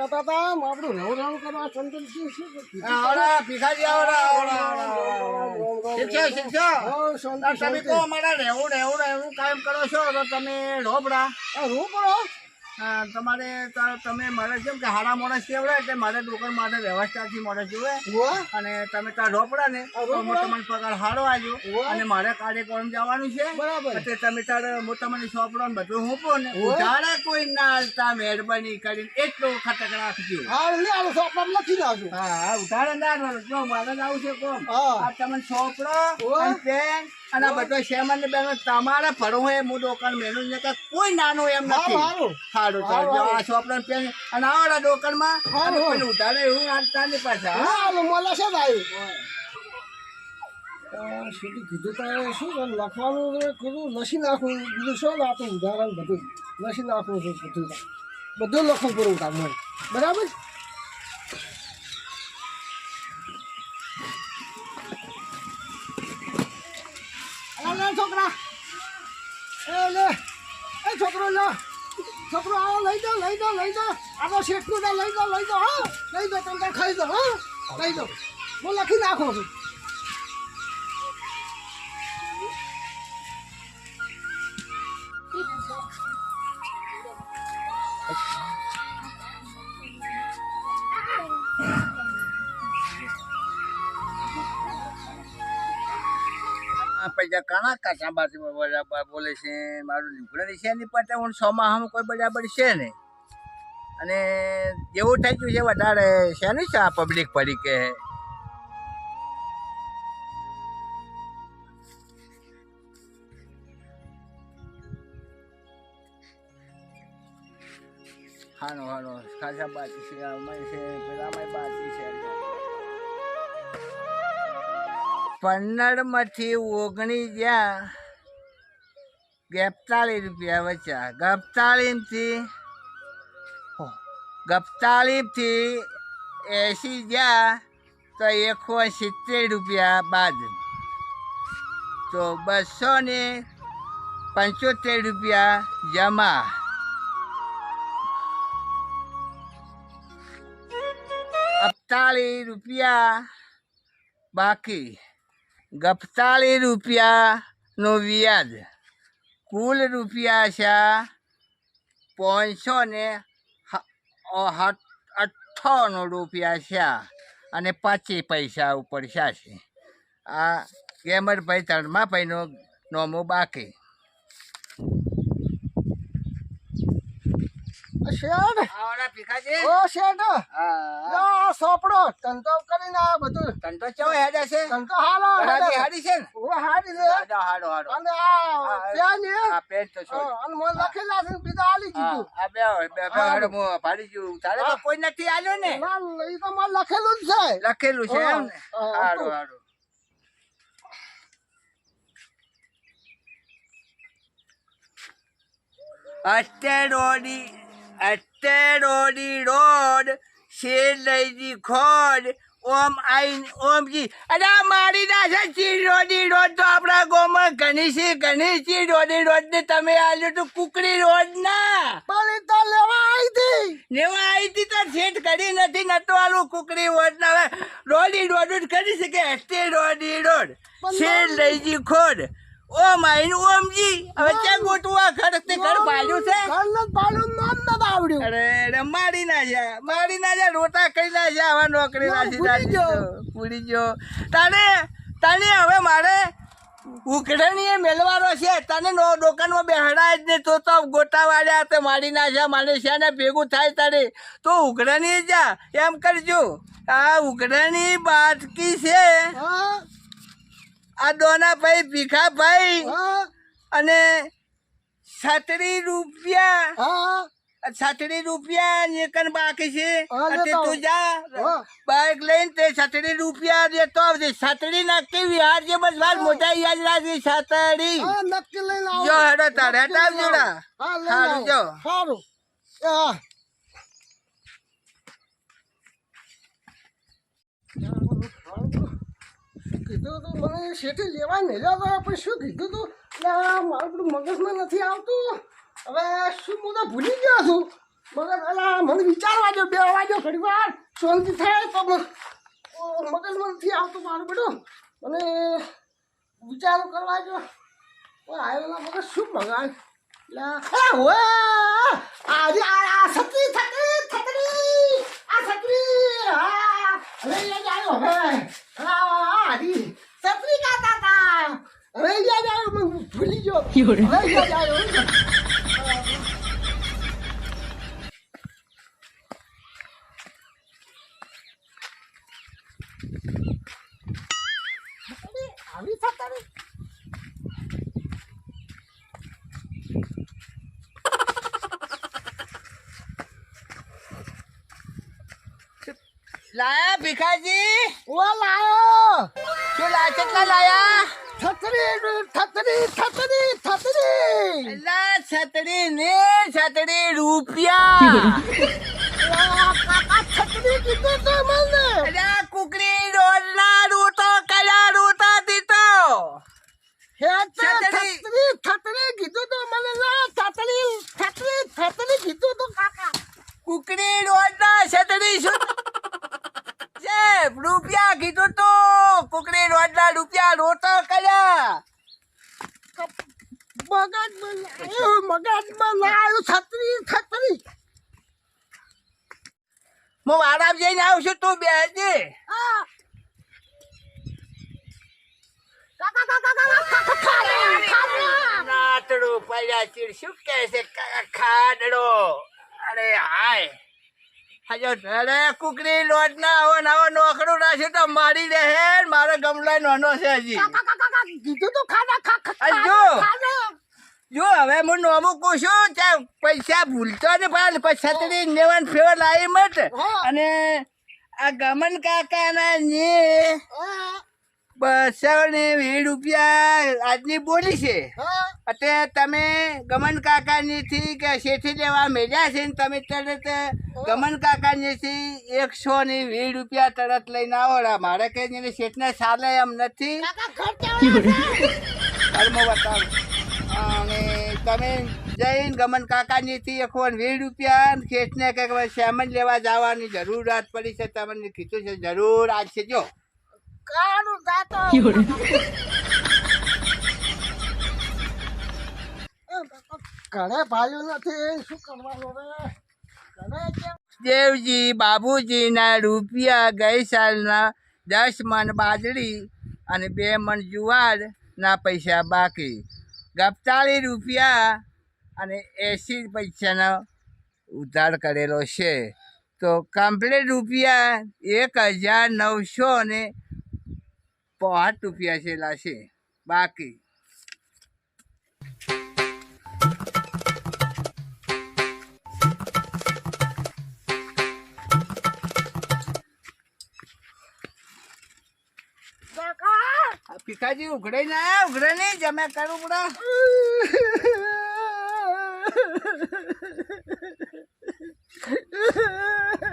કહેતા હતા આપણું રહેવું રહેવું કરવા સંતન શું શું આવડા ભીખાજી આવડા આવડા તમે કહો અમારા રહેવું રહેવું રહેવું કાયમ કરો છો તો તમે ઢોબડા આ રૂ પડો હા, તમારે તમે મારે કેમ કે હારા મોડસ કેવડે એટલે મારે દુકાન માટે વ્યવસ્થાથી મોડસ જોવે અને તમે ત્યાં ઢોપડા ને હા, તમને પગાર હારો આજો અને મારે કાર્યક્રમ જવાનું છે. બરાબર. એટલે તમે તારે હું તમને સોંપડો ને બધું હું ને ઉવા. ઉધારે કોઈ ના હાલતા મહેરબાની કરીને એટલો ખટક રાખજો. હા લે લખી નાખજો. હા ઉધારે ના જો મારે આવું છે કોમ. આ તમને સોંપડો પેન અને આ બધો શેમન ને બેન તમારે ભરવું હોય હું દોકાન મેનું ને કે કોઈ નાનું એમ નથી. મારું સારું ચાલો આ છો આપણે પેન અને આવડા દોકાનમાં. પેલું ઉધારે એવું આ નહીં પાછા. હા? મોલા છે ભાઈ. સીધી કીધું તો શું કરે, લખવાનું કીધું લસી નાખવું બીજું શું આ તો ઉદાહરણ બધું? લસી નાખવું છે બધું. બધું લખવું પૂરું કામ બરાબર? એ લે. એ છોકરો લે. છોકરો આવો, લઈ દો લઈ દો લઈ દો. આવો શેઠનું ને લઈ દો લઈ દો, હા. લઈ દો, તમે ખાઈ દો, હા. લઈ દો. હું લખી નાખો છું આ પૈસા ઘણા કાચા બાજુ બોલે છે, મારું લુગડાની છે નહીં પણ હું સોમાં કોઈ બરાબર છે નહીં. અને જેવું થઈ ગયું છે, વધારે છે ને છે આ પબ્લિક પડી કે હાનો હાનો ખાસા બાકી છે અમારી છે પેલા અમારી બાજી છે. પન્નડમાંથી ઓગણીસ જ્યાં ગેપતાલીસ રૂપિયા વચ્ચા. ગપતાલીસથી ગપતાલીસથી એંસી જ્યાં તો એકસો સિત્તેર રૂપિયા બાદ. તો બસો ને પંચોતેર રૂપિયા જમા. અડતાલીસ રૂપિયા બાકી. ગપતાલીસ રૂપિયાનો વ્યાજ. કુલ રૂપિયા છે પાંચસો ને અઠ્ઠાણું રૂપિયા છે અને પચીસ પૈસા ઉપર છે. આ ગેમરભાઈ ધર્માભાઈનો નોમો બાકી. શેઠ આવડા ભીખાજી ઓ શેઠ હા. સોપડો. તંતો કરીને આ બધું. તંતો ચેવો હેડે છે? તંતો હાલો હાડી હાડી છે ઓ હારી છે. હાડો હાડો હાડો. અને આ ત્યાં ને આ પેન તો છો અને મો લખેલા છે બીજા આલી દીધું. આ બે બે હાડો મો પાડી ગયું. તારે તો કોઈ નથી આલ્યો ને? ના એ તો માલ લખેલું જ છે. લખેલું છે એમ ને? હા, હા, હાડો હતું. હાડો અસ્ટેરોડી અસ્ટેરોડી શેર લઈજી ખોડ ઓમ આઈન ઓમજી અરે મારી ચીડ ચીરોડી રોડ તો આપણા ગામમાં ઘણી છે ઘણી ચીરોડી રોડ ને તમે આલ્યો તો કુકડી રોડ ના. પણ તો લેવા આવી હતી. નેવા આવી હતી તો સેટ કરી નથી નતો આલું કુકડી રોડ ના. રોડી રોડ કરી શકે એસ્ટે રોડી રોડ પણ શેર લઈજી ખોડ. ઓમ માઈન ઓમજી હવે ક્યાં ગોટવા ઘર તે ઘર પાડ્યું છે? ઘર ન પાડ્યું નામ ન આવડ્યું અરે અરે મારી ના જા મારી ના જા રોટા કરી ના જા હવે નોકરી ના, નાખી ભૂલી નાખી તારે તો. ભૂલી તને તને હવે મારે ઉકડણીએ મેળવાનો છે. તને નો દુકાનમાં બેહડાય જ નહીં. તો તો ગોટાવાળ્યા તે મારી ના છે મારે છે ને ભેગું થાય તારે. તો ઉકડણીએ જા એમ કરજો. આ ઉકડણી બાટકી છે. હા. આ દોના ભાઈ ભીખા અને છત્રી રૂપિયા. છત્રી રૂપિયા નીકળ બાકી છે. અને તું જા. બાઈક લઈને તે છત્રી રૂપિયા દેતો આવજે. છત્રી નાખતી વિહાર જે બસ વાત મોટા યાદ લાગે છત્રી. નક્કી લઈને જો હેડો તારે. હેડ આવજો સારું જો. સારું. કીધું તું, મને શેઠી લેવા નહીં જતો પણ શું કીધું તું? એટલે મારું બધું મગજમાં નથી આવતું. હવે શું હું તો ભૂલી ગયો છું? મગજ અલા મને વિચારવા દો બે વાગ્યો ઘડી વાર. શાંતિ થાય તો મગજમાં નથી આવતું મારું બધું. મને વિચારો કરવા ઓ આવેલા મગજ શું મગાન લા અલા હોય આજે આ છત્રી છત્રી છત્રી, આ છત્રી! હા હવે આવ્યો હવે હા હા હરી છત્રી કાતા તા હવે યાદ આવ્યો હું આવી છત્રી લાયા ભીખાજી? ઓ લાયો. શું લાયા? કેટલા લાયા? છત્રી છત્રી છત્રી. અલા છતડી ને છતડી રૂપિયા. કાકા છત્રી કીધું તો મને અલા કુકડી રોડના રૂટો કયા રૂટો દીધો હે તે છત્રી. છત્રી છત્રી કીધું તો મને ના છત્રી છત્રી છત્રી કીધું તો કાકા કુકડી રોડના છતડી શું છે રૂપિયા કીધું તો કુકડી રોડના રૂપિયા રોટો કયા મગજમાં લાયો મગજમાં લાયો છત્રી છત્રી હું આરામ જઈને આવું છું તું બેજે આ કાકા કાકા કાકા કાકા ખાડો ખાડો નાતડું પડ્યા ચીડ શું કહે છે ખાડડો અરે હાય હજો અરે કુકડી લોટ ના આવો નવો નોકરું નાખ્યું તો મારી દે હે મારો ગમલા નાનો છે હજી કીધું તો ખા જો. હવે હું નોમું પૂછું પૈસા ભૂલતો ને પછી છત્રી નેવન ફેવર લાવી મત અને આ ગમન કાકાના ને બસો ને વીસ રૂપિયા આજની બોલી છે. અત્યારે તમે ગમન કાકાની થી કે શેઠી લેવા મેળ્યા છે ને તમે તરત ગમન કાકાની થી એકસો ને વીસ રૂપિયા તરત લઈને આવો. મારે કે શેઠને ચાલે એમ નથી. કર્મ બતાવો. અને તમે જઈને ગમન કાકાની થી એકસો ને વીસ રૂપિયા ખેંચને કે હવે લેવા જવાની જરૂરત પડી છે. તમને કીધું છે જરૂર આજ છે જો. ઘરે ભાઈઓ નથી શું કરવાનું હવે? દેવજી બાબુજીના રૂપિયા ગઈ સાલના દસ મણ બાજરી અને બે મણ જુવારના પૈસા બાકી. ગપતાળી રૂપિયા અને એંસી પૈસાનો ઉધાર કરેલો છે. તો કમ્પ્લીટ રૂપિયા એક હજાર નવસો ને પાંચ રૂપિયા છેલ્લા છે. બાકી. ભીખાજી ઉઘડે ના ઉઘડે નહીં જમે કરવું પડે.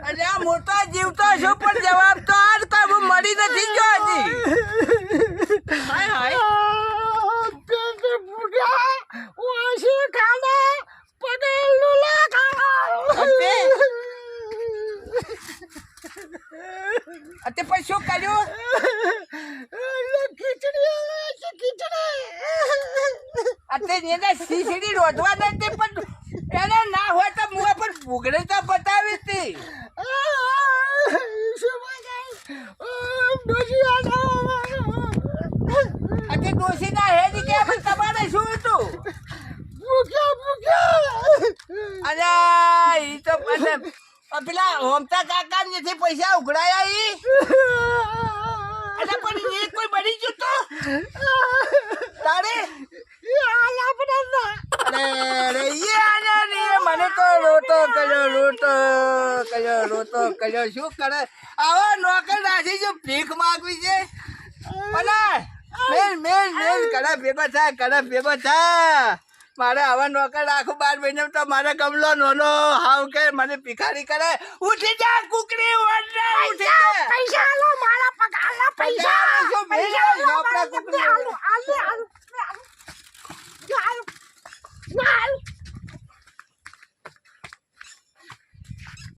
અરે મોટા જીવતો છો પણ જવાબ તો આજ કોઈ હું મળી નથી ગયો હજી. હાય હાય. પેટ ફૂટ્યા. વાસી ખાના પટેલ લુલા ખાના તે. પછી શું કર્યું? ખીચડી ખીચડી. અત્યારે સીસીડી રોધવા નથી પણ એને ના હોય તો મુએ પણ ભૂગડે તો બતાવી હતી ના હેડી કે પણ તમારે શું હતું? અરે ઈ તો આ પેલા હોમતા કાકા નથી પૈસા ઉઘડાયા ઈ? અરે પણ એ કોઈ બની ગયું તો? તારે? અરે ઈ આને મને તો રોતો કર્યો રોતો કર્યો રોતો કર્યો. શું કરે? આવા નોકર નાખી જો ભીખ માગવી છે? પલા મેલ મેલ મેલ કડા ભેગો થા કડા ભેગો થા મારે આવા નોકર રાખું બાર મહિને તો મારે ગમલો નોનો હાવ કે મને ભિખારી કરે. ઉઠી જા કુકડી ઓડને ઉઠી જા. પૈસા આલો મારા પગ આલા પૈસા. આલો પૈસા આલો મારા આલો આલો આલો. આલો.